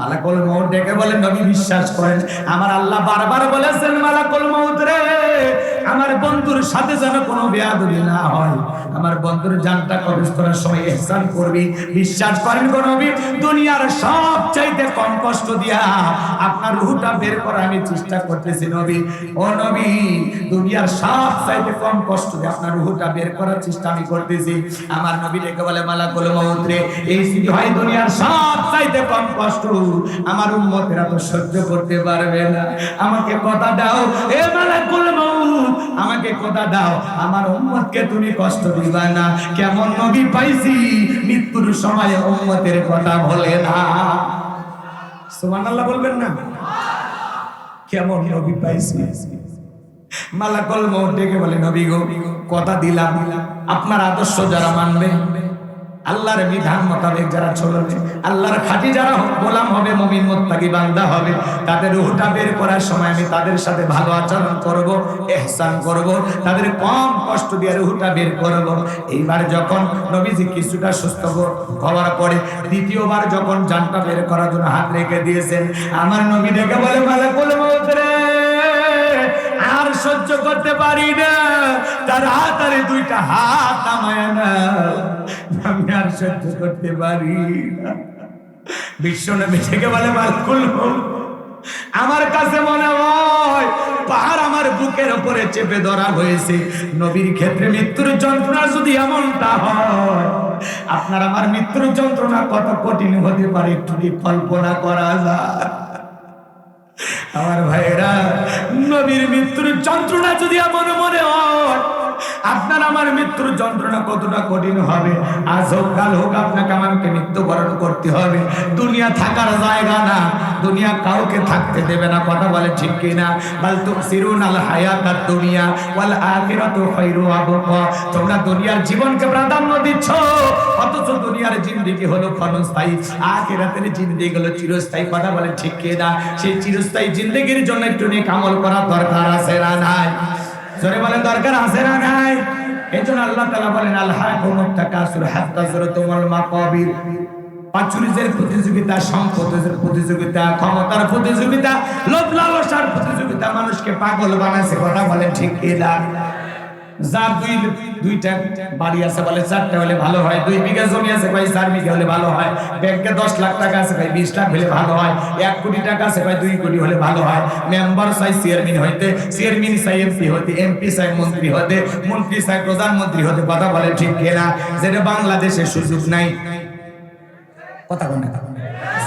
মালাকুল মৌত ডেকে বলেন নবী বিশ্বাস করেন। আমার আল্লাহ বারবার বলেছেন মালাকুল মৌত রে। আমার বন্ধুর সাথে যেন কোনো বেয়াদবি না হয়। আমার বন্ধুর জানটা কবজ করার সময় ইহসান করবি। বিশ্বাস করেন কোন দুনিয়ার সব চাইতে কম কষ্ট দিয়া আপনার রুহটা বের করার আমি চেষ্টা করতেছি নবী। ও নবী, দুনিয়ার সব চাইতে কম কষ্ট দিয়ে আপনার রুহটা বের করার চেষ্টা আমি করতেছি। আমার নবী ডেকে বলে, মালাকুল মৌত রে, এই যদি হয় দুনিয়ার সব চাইতে কম কষ্ট, আমার উম্মতেরা তো সহ্য করতে পারবে না। আমাকে কথা দাও, এ মালাকুল মউত আমাকে কথা দাও, আমার উম্মতকে তুমি কষ্ট দিবা না। কেমন নবী পাইছি, মৃত্যুর সময় উম্মতের কথা বলে না। সুবহানাল্লাহ বলবেন না? কেমন নবী পাইছি? মালাকল মৌত ডেকে বলে, নবী গো, কথা দিলাম। আপনার আদর্শ যারা মানবে আল্লাহর বিধান মোতাবেক যারা চলবে, আল্লাহর খাঁটি যারা গোলাম হবে, মমিন, মোত্তাকি বান্দা হবে, তাদের রুহটা বের করার সময় আমি তাদের সাথে ভালো আচরণ করব, এহসান করব, তাদের কম কষ্ট দিয়ে রুহটা বের করব। এইবার যখন নবীজি কিছুটা সুস্থ হওয়ার পরে দ্বিতীয়বার যখন জানটা বের করার জন্য হাত রেখে দিয়েছেন, আমার নবী ডেকে বলে রে আর সহ্য করতে পারি না। তার হাতারে দুইটা হাত নামায় না। আমি আর সহ্য করতে পারি না। বিশ্ব নবী থেকে বলে, মালকুল আমার কাছে মনে হয় পাহাড় আমার বুকের উপরে চেপে ধরা হয়েছে। নবীর ক্ষেত্রে মৃত্যুর যন্ত্রণা যদি এমনটা হয়, আপনার আমার মৃত্যুর যন্ত্রণা কত কঠিন হতে পারে একটু কল্পনা করা যায় আমার ভাইরা নবীর মৃত্যুর যন্ত্রণা যদি আমার মনে হয় আপনার আমার মৃত্যুর যন্ত্রণা কতটা কঠিন হবে? আজ হোক, কাল হোক, আপনাকে আমাকে মৃত্যুবরণ করতে হবে। দুনিয়া থাকার জায়গা না। দুনিয়া কাউকে থাকতে দেবে না। কথা বলে ঠিক কিনা? বাল তুসিরুন আল হায়াত আর দুনিয়া ওয়াল আখিরাতু খায়রু আবকা তোমরা দুনিয়ার জীবনকে প্রাধান্য দিচ্ছ। অথচ দুনিয়ার জিন্দেগি হলো ক্ষণস্থায়ী। আখিরাতের জিন্দেগি হলো চিরস্থায়ী। কথা বলে ঠিক কিনা? সেই চিরস্থায়ী জিন্দেগির জন্য একটু নেক আমল করা দরকার আছে না নাই? জোরে বলেন, দরকার আছে না নাই? এই জন্য আল্লাহ তালা বলেন আল্লাহ টাকা তাকাসুর হাত্তা মা মাকাবির। পাঁচুরিজের প্রতিযোগিতা, সম্পদের প্রতিযোগিতা, ক্ষমতার প্রতিযোগিতা লোভ লালসার প্রতিযোগিতা, মানুষকে পাগল বানাইছে, কথা বলেন ঠিক কিনা যার দুই দুইটা বাড়ি আছে বলে চারটা হলে ভালো হয়, দুই বিঘা জমি আছে ভাই চার বিঘা হলে ভালো হয়, ব্যাংকে দশ লাখ টাকা আছে ভাই বিশ লাখ হলে ভালো হয়, এক কোটি টাকা আছে ভাই দুই কোটি হলে ভালো হয়। মেম্বার চাই চেয়ারম্যান হইতে, চেয়ারম্যান চাই এমপি হতে এমপি চাই মন্ত্রী হতে মন্ত্রী চাই প্রধানমন্ত্রী হতে কথা বলে ঠিক কিনা? যেটা বাংলাদেশের সুযোগ নাই। কথা কোন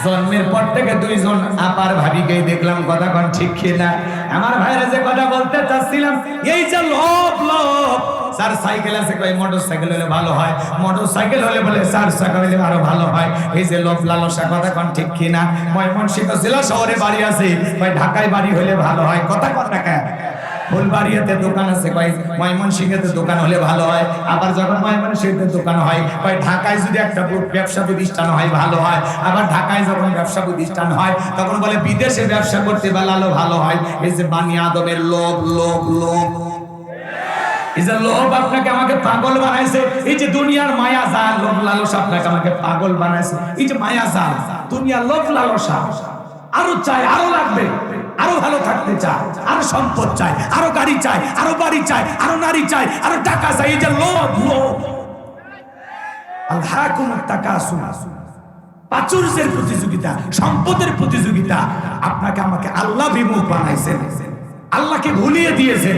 জন্মের পর থেকে দুইজন আপার ভাবিকেই দেখলাম কথা কোন ঠিক কিনা? আমার ভাইরা যে কথা বলতে চাচ্ছিলাম, এই যে লোভ লোভ। স্যার সাইকেল আছে কয় মোটর সাইকেল হলে ভালো হয়। মোটর সাইকেল হলে বলে, স্যার, সাইকেল হলে আরও ভালো হয়। এই যে লোভ, লালসা কথা কোন ঠিক কিনা? ময়মনসিংহ জেলা শহরে বাড়ি আছে। ভাই ঢাকায় বাড়ি হলে ভালো হয়। কথা কোন টাকা ফুলবাড়িয়াতে দোকান আছে, কয় ময়মনসিংহেতে দোকান হলে ভালো হয়, আবার যখন ময়মনসিংহেতে দোকান হয়, কয় ঢাকায় যদি একটা ব্যবসা প্রতিষ্ঠান হয়, ভালো হয়, আবার ঢাকায় যখন ব্যবসা প্রতিষ্ঠান হয়, তখন বলে বিদেশে ব্যবসা করতে বেলালো ভালো হয়। এই যে বানি আদমের লোভ লোভ লোভ। এই যে আমাকে পাগল বানাইছে, এই যে দুনিয়ার মায়া আমাকে পাগল বানাইছে, এই যে মায়া জাল লোভ আরও চাই, আরও লাগবে। আরও ভালো থাকতে চায়, আরও সম্পদ চায়, আরও গাড়ি চায়, আরও বাড়ি চায়, আরও নারী চায়, আরও টাকা চাই এই যে লোভ লোভ। আল্লাহকুম তাকাসুম প্রাচুর্যের প্রতিযোগিতা, সম্পদের প্রতিযোগিতা, আপনাকে আমাকে আল্লাহ বিমুখ বানাইছেন। আল্লাহকে ভুলিয়ে দিয়েছেন।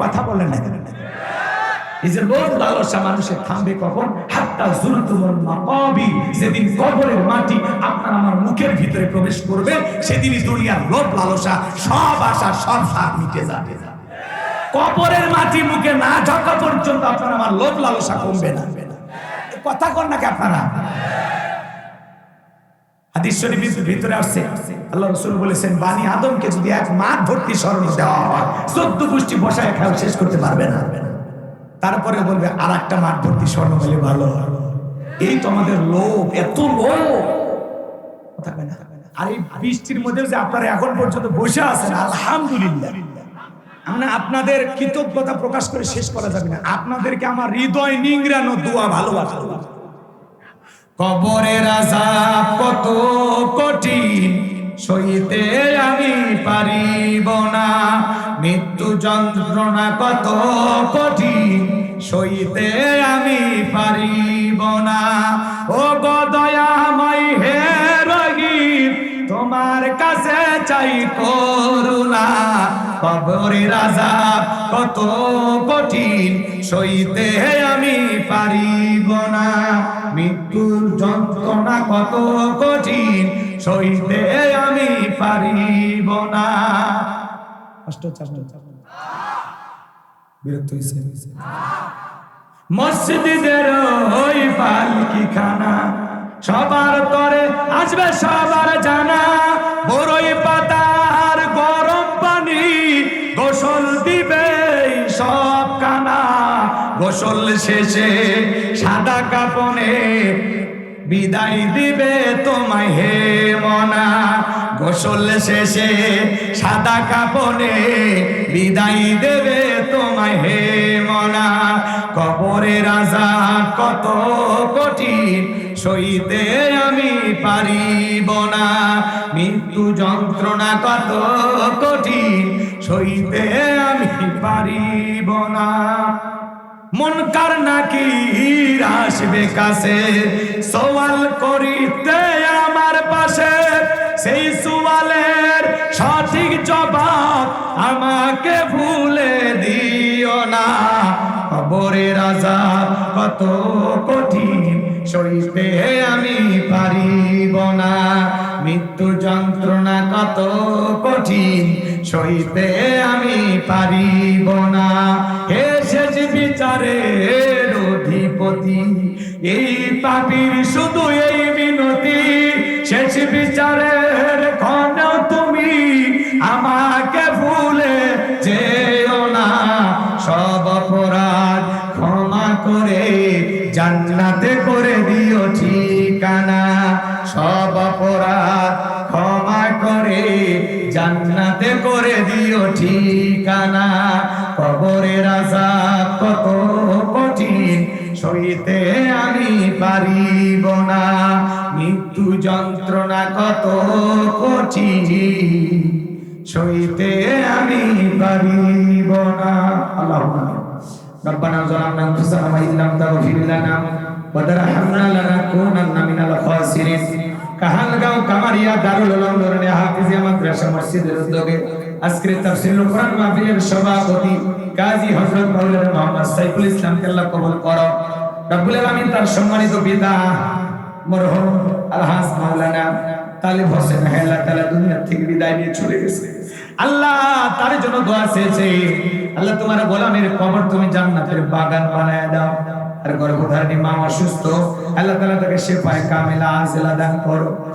কথা বলেন না কবরের মাটি মুখে না পর্যন্ত আপনার আমার লোভ লালসা কমবে না। কথা কর নাকি আপনারা? ভিতরে আসছে। আল্লাহ রসুল বলেছেন, বানি আদমকে যদি এক মাঠ ভর্তি স্মরণ দেওয়া হয়, চোদ্দ বসায় খাও শেষ করতে পারবে না। তারপরে বলবে আর একটা মাঠ ভর্তি স্বর্ণ পেলে ভালো এই তো আমাদের লোভ, এত লোভ। থাকবে না। আর এই বৃষ্টির মধ্যে যে আপনারা এখন পর্যন্ত বসে আছেন, আলহামদুলিল্লাহ। আমরা আপনাদের কৃতজ্ঞতা প্রকাশ করে শেষ করা যাবে না। আপনাদেরকে আমার হৃদয় নিংড়ানো দোয়া ভালোবাসা। কবরের আজাব কত কঠিন, সইতে আমি পারিব না। মৃত্যু যন্ত্রণা কত কঠিন, সইতে আমি পারিব না। ও গদয়াময় হে রহিম, তোমার কাছে চাই করুণা। কবরের আজাব কত কঠিন, সইতে আমি পারিব না। মৃত্যুর যন্ত্রণা কত কঠিন, সইতে আমি পারিব না। কষ্ট বিরক্ত হয়েছে মসজিদের ওই পালকি খানা সবার তরে আসবে সবার জানা। বড়ই পাতার গরম পানি গোসল দিবে সব কানা গোসল শেষে সাদা কাপনে বিদায় দিবে তোমায় হে মনা। গোসল শেষে সাদা কাপনে বিদায় দেবে তোমায় হে মনা। কবরে রাজা কত কঠিন সইতে আমি পারিব না। মৃত্যু যন্ত্রণা কত কঠিন, সইতে আমি পারিব না। মন কার নাকি আসবে কাছে? সওয়াল করিতে আমার পাশে। সেই সওয়ালের সঠিক জবাব আমাকে ভুলে দিও না। কবরে রাজা কত কঠিন, সইতে আমি পারিব না। মৃত্যু যন্ত্রণা কত কঠিন, সইতে আমি পারিব না। হে শেষ বিচারের অধিপতি, এই পাপির শুধু এই মিনতি, শেষ বিচারের তুমি আমাকে ভুলে যেও না। সব অপরাধ ক্ষমা করে জান্নাতে করে দিও ঠিকানা। সব অপরাধ ক্ষমা করে জান্নাতে করে দিও ঠিকানা। কবরের কঠিন সইতে আমি পারিব না মৃত্যু যন্ত্রণা কত কঠিন সইতে আমি পারিব না আল্লাহ ربنا ظلمنا انفسنا وان لم تغفر لنا وترحمنا لنكونن من الخاسرين কাহালগাঁও কামারিয়া দারুল উলুম নুরুনিয়া হাফিজিয়া মাদ্রাসা মসজিদের উদ্যোগে আজকের তাফসীরুল কোরআন মাহফিলের সভাপতি কাজী হযরত মাওলানা মোহাম্মদ সাইফুল ইসলাম আল্লাহ কবুল করো রব্বুল আলামিন তার সম্মানিত পিতা মরহুম আলহাজ মাওলানা তালিব হোসেন হেলা তালা দুনিয়া থেকে বিদায় নিয়ে চলে গেছে। আল্লাহ তার জন্য দোয়া চেয়েছে, আল্লাহ তোমার গোলামের কবর তুমি জান্নাতের বাগান বানায় দাও, আর গর্ভধারণী মা অসুস্থ, আল্লাহ তাআলা তাকে শেফায়ে কামিলা আজলা দান করো।